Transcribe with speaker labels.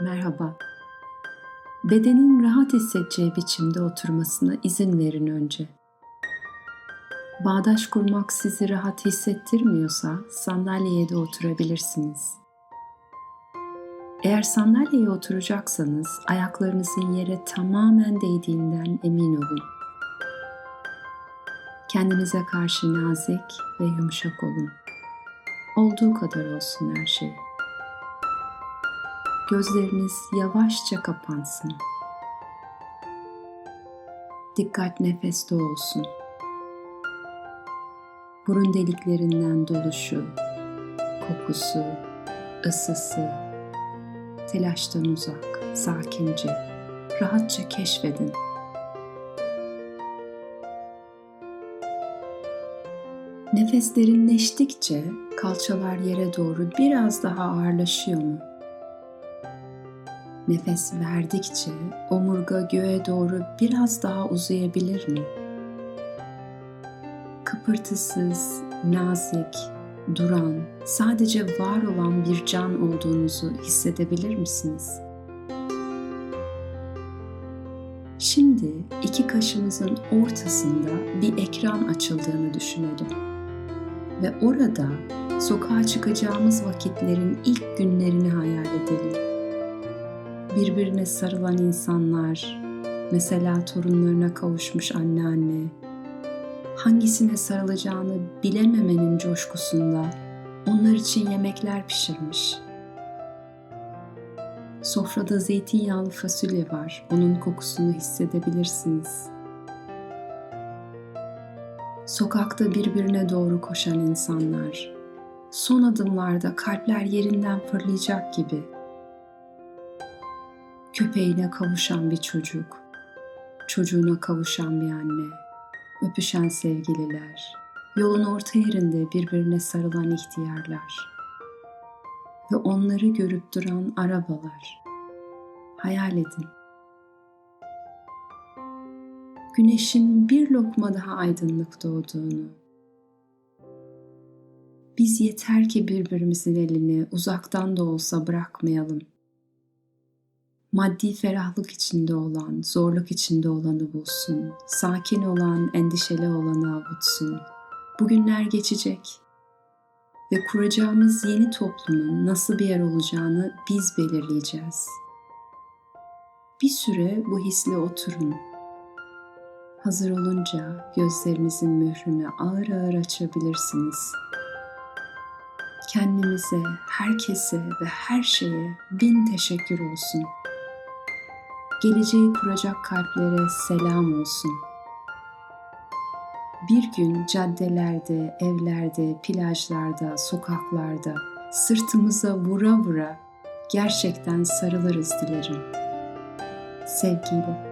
Speaker 1: Merhaba. Bedenin rahat hissedeceği biçimde oturmasına izin verin önce. Bağdaş kurmak sizi rahat hissettirmiyorsa sandalyeye de oturabilirsiniz. Eğer sandalyeye oturacaksanız ayaklarınızın yere tamamen değdiğinden emin olun. Kendinize karşı nazik ve yumuşak olun. Olduğu kadar olsun her şey. Gözleriniz yavaşça kapansın. Dikkat nefeste olsun. Burun deliklerinden doluşu, kokusu, ısısı, telaştan uzak, sakince, rahatça keşfedin. Nefes derinleştikçe kalçalar yere doğru biraz daha ağırlaşıyor mu? Nefes verdikçe omurga göğe doğru biraz daha uzayabilir mi? Kıpırtısız, nazik, duran, sadece var olan bir can olduğunuzu hissedebilir misiniz? Şimdi iki kaşımızın ortasında bir ekran açıldığını düşünelim. Ve orada sokağa çıkacağımız vakitlerin ilk günlerini hayal edelim birbirine sarılan insanlar, mesela torunlarına kavuşmuş anneanne, hangisine sarılacağını bilememenin coşkusunda onlar için yemekler pişirmiş. Sofrada zeytinyağlı fasulye var, onun kokusunu hissedebilirsiniz. Sokakta birbirine doğru koşan insanlar, son adımlarda kalpler yerinden fırlayacak gibi köpeğine kavuşan bir çocuk, çocuğuna kavuşan bir anne, öpüşen sevgililer, yolun orta yerinde birbirine sarılan ihtiyarlar ve onları görüp duran arabalar. Hayal edin. Güneşin bir lokma daha aydınlık doğduğunu. Biz yeter ki birbirimizin elini uzaktan da olsa bırakmayalım maddi ferahlık içinde olan, zorluk içinde olanı bulsun, sakin olan, endişeli olanı avutsun. Bugünler geçecek ve kuracağımız yeni toplumun nasıl bir yer olacağını biz belirleyeceğiz. Bir süre bu hisle oturun. Hazır olunca gözlerinizin mührünü ağır ağır açabilirsiniz. Kendimize, herkese ve her şeye bin teşekkür olsun.'' Geleceği kuracak kalplere selam olsun. Bir gün caddelerde, evlerde, plajlarda, sokaklarda sırtımıza vura vura gerçekten sarılırız dilerim. Sevgiyle.